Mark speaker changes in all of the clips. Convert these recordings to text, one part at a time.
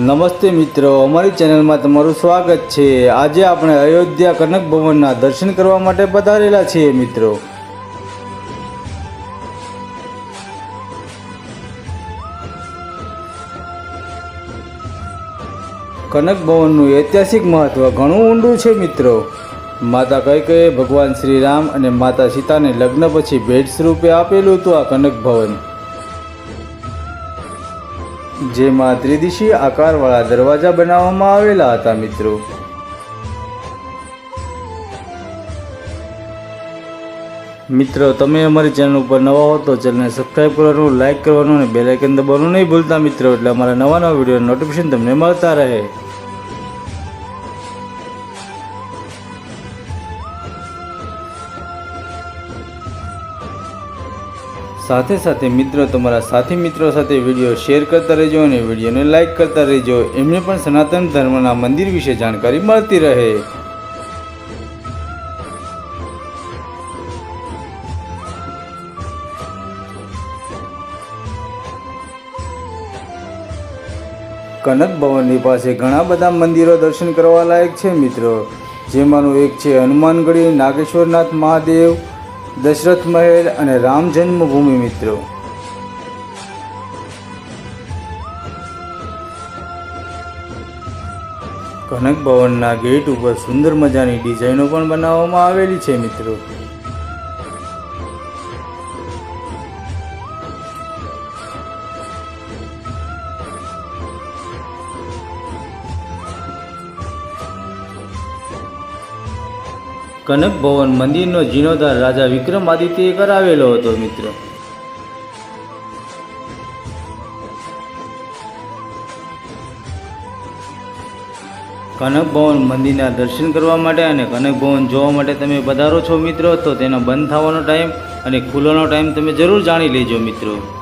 Speaker 1: નમસ્તે મિત્રો, અમારી ચેનલમાં તમારું સ્વાગત છે. આજે આપણે અયોધ્યા કનક ભવનના દર્શન કરવા માટે પધારેલા છીએ મિત્રો. કનક ભવનનું ઐતિહાસિક મહત્વ ઘણું ઊંડું છે મિત્રો. માતા કૈકેયે ભગવાન શ્રી રામ અને માતા સીતાને લગ્ન પછી ભેટ સ્વરૂપે આપેલું હતું આ કનક ભવન. જેમાં ત્રિદિશી આકારવાળા દરવાજા બનાવવામાં આવેલા હતા, મિત્રો. મિત્રો, તમે અમારી ચેનલ ઉપર નવા હો તો ચેનલને સબસ્ક્રાઈબ કરવાનું લાઇક કરવાનું અને બેલાઇકન દબાવવાનું નહીં ભૂલતા, મિત્રો. એટલે અમારા નવા નવા વીડિયો નોટિફિકેશન તમને મળતા રહે. સાથે સાથે મિત્રો, તમારા સાથી મિત્રો સાથે વીડિયો શેર કરતા રહેજો અને વિડીયોને લાઇક કરતા રહેજો. એમને પણ સનાતન ધર્મના મંદિર વિશે જાણકારી મળતી રહે. કનક ભવનની પાસે ઘણા બધા મંદિરો દર્શન કરવા લાયક છે મિત્રો. જેમાંનું એક છે હનુમાનગઢી, નાગેશ્વરનાથ મહાદેવ દશરથ મહેલ અને રામ જન્મભૂમિ મિત્રો. કનક ભવનના ગેટ ઉપર સુંદર મજાની ડિઝાઇનો પણ બનાવવામાં આવેલી છે મિત્રો. કનક ભવન મંદિરનો જીર્ણોદ્ધાર રાજા વિક્રમાદિત્યએ કરાવેલો હતો, મિત્રો. કનક ભવન મંદિરના દર્શન કરવા માટે અને કનક ભવન જોવા માટે તમે પધારો છો, મિત્રો, તો તેનો બંધ થવાનો ટાઈમ અને ખુલ્લાનો ટાઈમ તમે જરૂર જાણી લેજો, મિત્રો.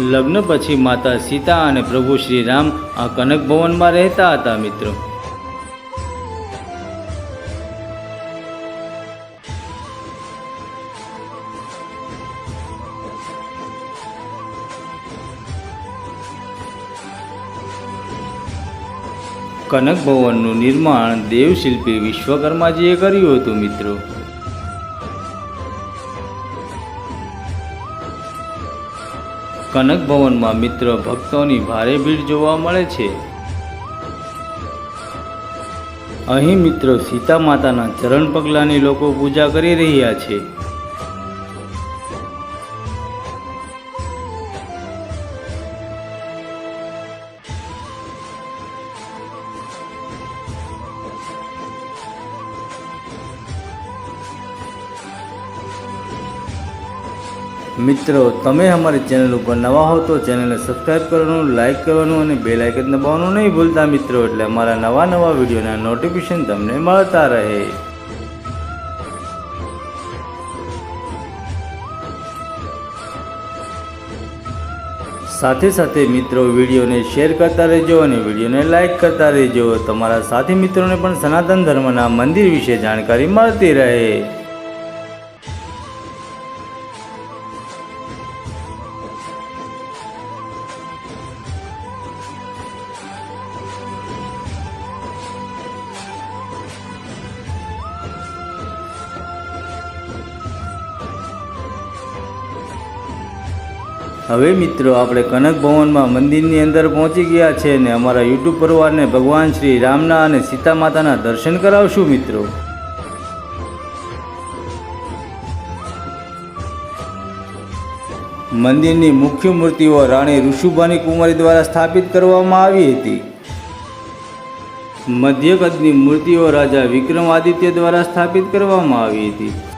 Speaker 1: લગ્ન પછી માતા સીતા અને પ્રભુ શ્રી રામ આ કનક ભવનમાં રહેતા હતા, મિત્રો. કનક ભવનનું નિર્માણ દેવશિલ્પી વિશ્વકર્માજીએ કર્યું હતું, મિત્રો. કનક ભવનમાં મિત્ર ભક્તોની ભારે ભીડ જોવા મળે છે. અહીં મિત્રો સીતા માતાના ચરણ પગલાની લોકો પૂજા કરી રહ્યા છે. મિત્રો, તમે અમારી ચેનલ ઉપર નવા હો તો ચેનલને સબસ્ક્રાઈબ કરવાનું, લાઇક કરવાનું અને બે લાઇકન દબાવવાનું નહીં ભૂલતા મિત્રો, એટલે અમારા નવા નવા વિડીયોના નોટિફિકેશન તમને મળતા રહે. સાથે સાથે મિત્રો, વિડીયોને શેર કરતા રહેજો અને વિડીયોને લાઇક કરતા રહેજો. તમારા સાથી મિત્રોને પણ સનાતન ધર્મના મંદિર વિશે જાણકારી મળતી રહે. હવે મિત્રો, આપણે કનક ભવનમાં મંદિરની અંદર પહોંચી ગયા છે અને અમારા યુટ્યુબ પરિવારને ભગવાન શ્રી રામના અને સીતા માતાના દર્શન કરાવશું મિત્રો. મંદિરની મુખ્ય મૂર્તિઓ રાણી ઋષુભાની કુમારી દ્વારા સ્થાપિત કરવામાં આવી હતી. મધ્યકદની મૂર્તિઓ રાજા વિક્રમાદિત્ય દ્વારા સ્થાપિત કરવામાં આવી હતી.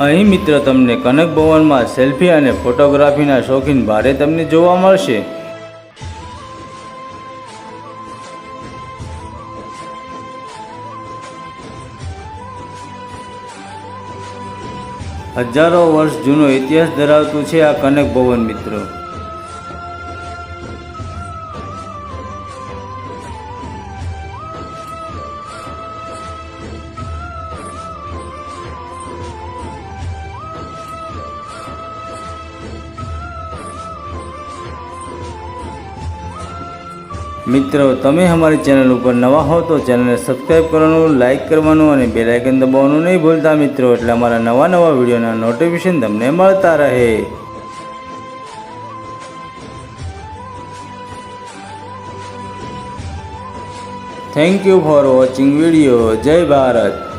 Speaker 1: અહીં મિત્ર તમને કનક ભવનમાં સેલ્ફી અને ફોટોગ્રાફીના શોખીન ભારે તમને જોવા મળશે. હજારો વર્ષ જૂનો ઇતિહાસ ધરાવતું છે આ કનક ભવન મિત્રો. મિત્રો, તમે અમારી ચેનલ ઉપર નવા હો તો ચેનલને સબસ્ક્રાઈબ કરવાનું લાઈક કરવાનું અને બે લાઇકન દબાવવાનું નહીં ભૂલતા મિત્રો, એટલે અમારા નવા નવા વિડીયોના નોટિફિકેશન તમને મળતા રહે. Thank you for watching video જય ભારત.